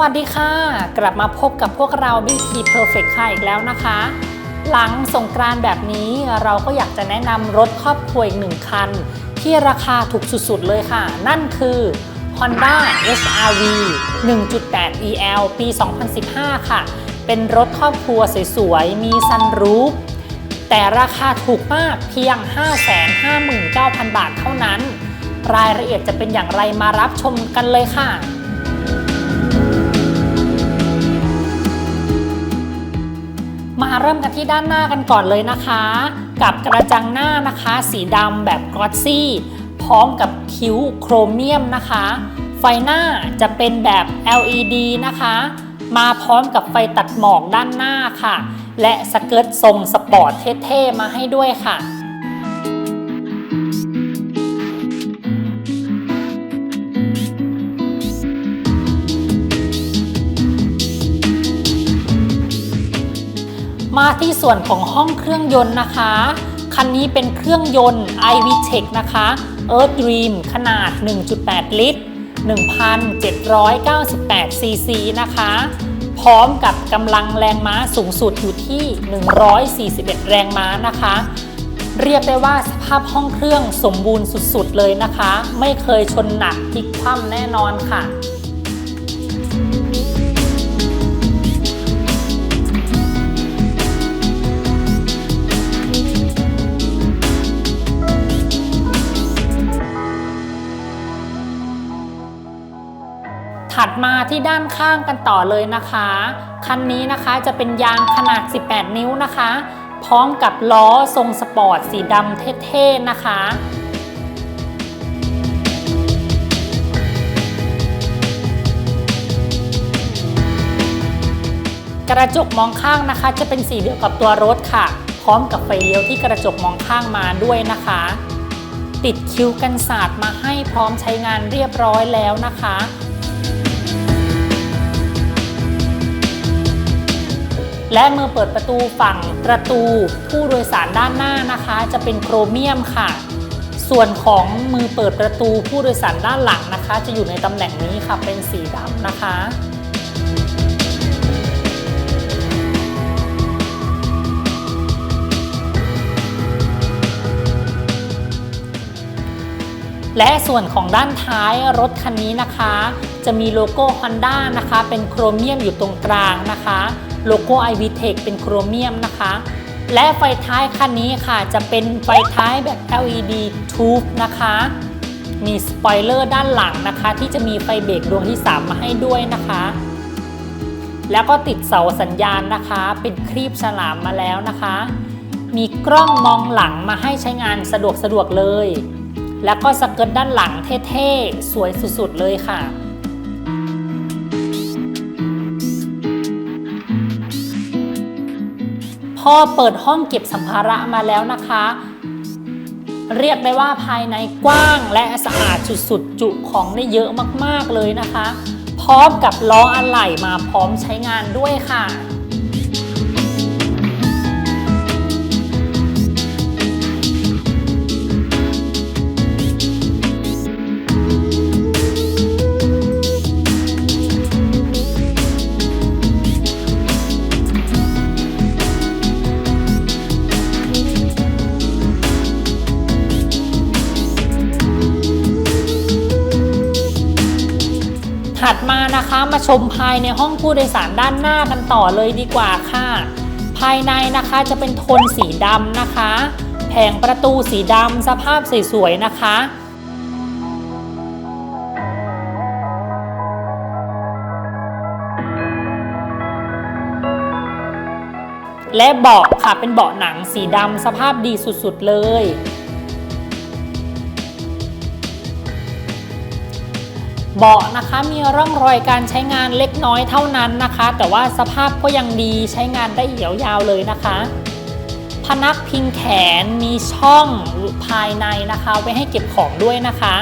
วัสดีค่ะ กลับมาพบกับพวกเรา BT Perfect ค่ะอีกแล้วนะคะ หลังสงกรานแบบนี้เราก็อยากจะแนะนำรถครอบครัวอีกหนึ่งคัน ที่ราคาถูกสุดๆเลยค่ะ นั่นคือ Honda HRV 1.8 EL ปี 2015 ค่ะ เป็นรถครอบครัวสวยๆ มีซันรูฟแต่ราคาถูกมากเพียง 559,000 บาทเท่านั้น รายละเอียดจะเป็นอย่างไรมารับชมกันเลยค่ะ ริ่มกันที่ด้านหน้ากันก่อนเลยนะคะ กับกระจังหน้านะคะ สีดำแบบกรอสซี่ พร้อมกับคิ้วโครเมียมนะคะ ไฟหน้าจะเป็นแบบ LED นะคะ มาพร้อมกับไฟตัดหมอกด้านหน้าค่ะ และสเกิร์ตทรงสปอร์ตเท่ๆมาให้ด้วยค่ะ มาที่ส่วนของห้องเครื่องยนต์นะคะ คันนี้เป็นเครื่องยนต์ iVTEC นะคะ Earth Dream ขนาด 1.8 ลิตร 1,798 ซีซีนะคะ พร้อมกับกำลังแรงม้าสูงสุดอยู่ที่ 141 แรงม้านะคะ เรียกได้ว่าสภาพห้องเครื่องสมบูรณ์สุดๆเลยนะคะ ไม่เคยชนหนักพลิกคว่ำแน่นอนค่ะ ถัดมาที่ด้านข้างกันต่อเลยนะคะ คันนี้นะคะจะเป็นยางขนาด 18 นิ้วนะคะ พร้อมกับล้อทรงสปอร์ตสีดำเท่ๆนะคะกระจกมองข้างนะคะ จะเป็นสีเดียวกับตัวรถค่ะ พร้อมกับไฟเลี้ยวที่กระจกมองข้างมาด้วยนะคะ ติดคิ้วกันศาสตร์มาให้พร้อมใช้งานเรียบร้อยแล้วนะคะ และมือเปิดประตูฝั่งประตูผู้โดยสารด้านหน้านะคะ จะเป็นโครเมียมค่ะ ส่วนของมือเปิดประตูผู้โดยสารด้านหลังนะคะ จะอยู่ในตำแหน่งนี้ค่ะเป็นสีดำนะคะ และส่วนของด้านท้ายรถคันนี้นะคะ จะมีโลโก้ Honda นะคะ เป็นโครเมียมอยู่ตรงกลางนะคะ โลโก้ iVTEC เป็นโครเมียมนะคะ และไฟท้ายคันนี้ค่ะจะเป็นไฟท้ายแบบ LED tube นะคะ มีสปอยเลอร์ด้านหลังนะคะ ที่จะมีไฟเบรกดวงที่ 3 มาให้ด้วยนะคะ แล้วก็ติดเสาสัญญาณนะคะ เป็นครีบฉลามมาแล้วนะคะ มีกล้องมองหลังมาให้ใช้งานสะดวกสะดวกเลย แล้วก็สเกิร์ตด้านหลังเท่ๆ สวยสุดๆเลยค่ะพอเปิดห้องเก็บสัมภาระมาแล้วนะคะ เรียกได้ว่าภายในกว้างและสะอาดสุดๆ จุของได้เยอะมากๆเลยนะคะ พร้อมกับล้ออะไหล่มาพร้อมใช้งานด้วยค่ะ ถัดมานะคะมาชมภายในห้องผู้โดยสารด้านหน้ากันต่อเลยดีกว่าค่ะ ภายในนะคะจะเป็นโทนสีดำนะคะ แผงประตูสีดำสภาพสวยๆนะคะและเบาะค่ะเป็นเบาะหนังสีดำสภาพดีสุดๆเลย เบาะนะคะมีร่องรอยการใช้งานเล็กน้อยเท่านั้นนะคะ แต่ว่าสภาพก็ยังดีใช้งานได้ยาวๆเลยนะคะ พนักพิงแขนมีช่องภายในนะคะ ไว้ให้เก็บของด้วยนะคะ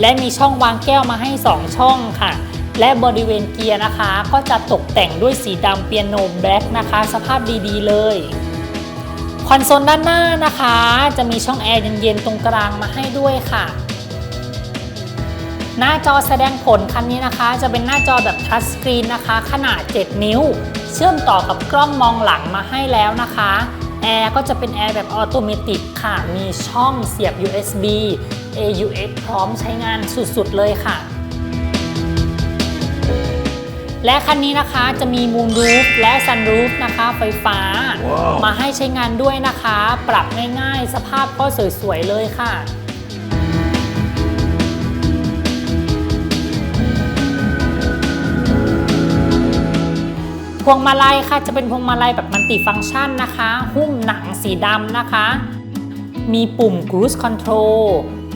และมีช่องวางแก้วมาให้ 2 ช่องค่ะ และบริเวณเกียร์นะคะ ก็จะตกแต่งด้วยสีดำเปียโนแบล็กนะคะ สภาพดีๆเลยคอนโซลด้านหน้านะคะ จะมีช่องแอร์เย็นๆตรงกลางมาให้ด้วยค่ะ หน้าจอแสดงผลคันนี้นะคะ จะเป็นหน้าจอแบบทัชสกรีนนะคะ ขนาด 7 นิ้ว เชื่อมต่อกับกล้องมองหลังมาให้แล้วนะคะแอร์ก็จะเป็นแอร์แบบออโตเมติกค่ะ มีช่องเสียบ USB AUX พร้อมใช้งานสุดๆเลยค่ะ และคันนี้นะคะจะมี Moon Roof และ Sun Roof นะคะ ไฟฟ้ามาให้ใช้งานด้วยนะคะ ปรับง่ายๆ สภาพก็สวยๆเลยค่ะ พวงมาลัยค่ะจะเป็นพวงมาลัยแบบมัลติฟังก์ชันนะคะ หุ้มหนังสีดำนะคะ มีปุ่ม Cruise Control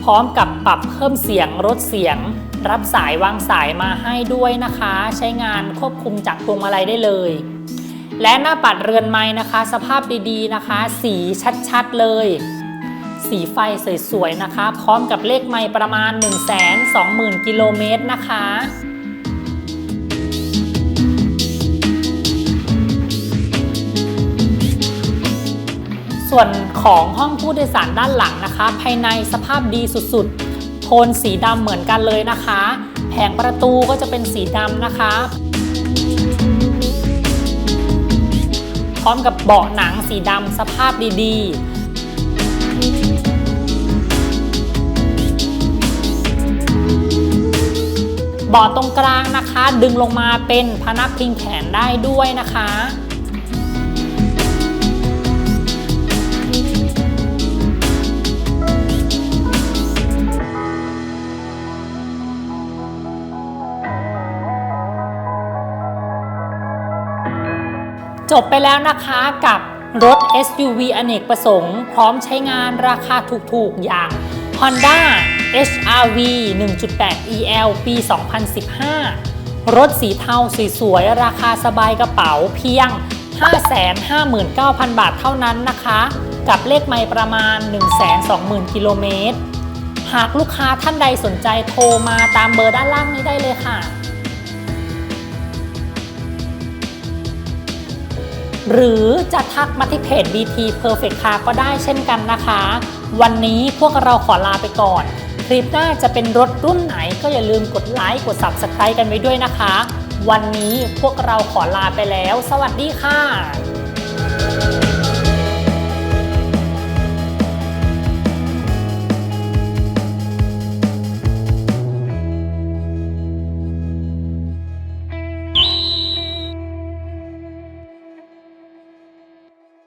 พร้อมกับปรับเพิ่มเสียงลดเสียง รับสายวางสายมาให้ด้วยนะคะ ใช้งานควบคุมจากพวงมาลัยได้เลย และหน้าปัดเรือนไม้นะคะ สภาพดีๆนะคะ สีชัดๆเลย สีไฟสวยๆนะคะ พร้อมกับเลขไม้ประมาณ 1 2 0 0 0 0กิโลเมตรนะคะ ส่วนของห้องผู้โดยสารด้านหลังนะคะ ภายในสภาพดีสุดๆ โทนสีดำเหมือนกันเลยนะคะ แผงประตูก็จะเป็นสีดำนะคะ พร้อมกับเบาะหนังสีดำสภาพดีๆเบาะตรงกลางนะคะ ดึงลงมาเป็นพนักพิงแขนได้ด้วยนะคะ จบไปแล้วนะคะกับรถ SUV อเนกประสงค์ พร้อมใช้งานราคาถูกๆ อย่าง Honda HRV 1.8 EL ปี 2015 รถสีเทาสวยๆ ราคาสบายกระเป๋าเพียง 559,000 บาทเท่านั้นนะคะ กับเลขไม่ประมาณ 120,000 กิโลเมตร หากลูกค้าท่านใดสนใจโทรมาตามเบอร์ด้านล่างนี้ได้เลยค่ะ หรือจะทักมาที่เพจ BT Perfect Car ก็ได้เช่นกันนะคะ วันนี้พวกเราขอลาไปก่อน คลิปหน้าจะเป็นรถรุ่นไหนก็อย่าลืมกดไลค์กด Subscribe กันไว้ด้วยนะคะ วันนี้พวกเราขอลาไปแล้ว สวัสดีค่ะ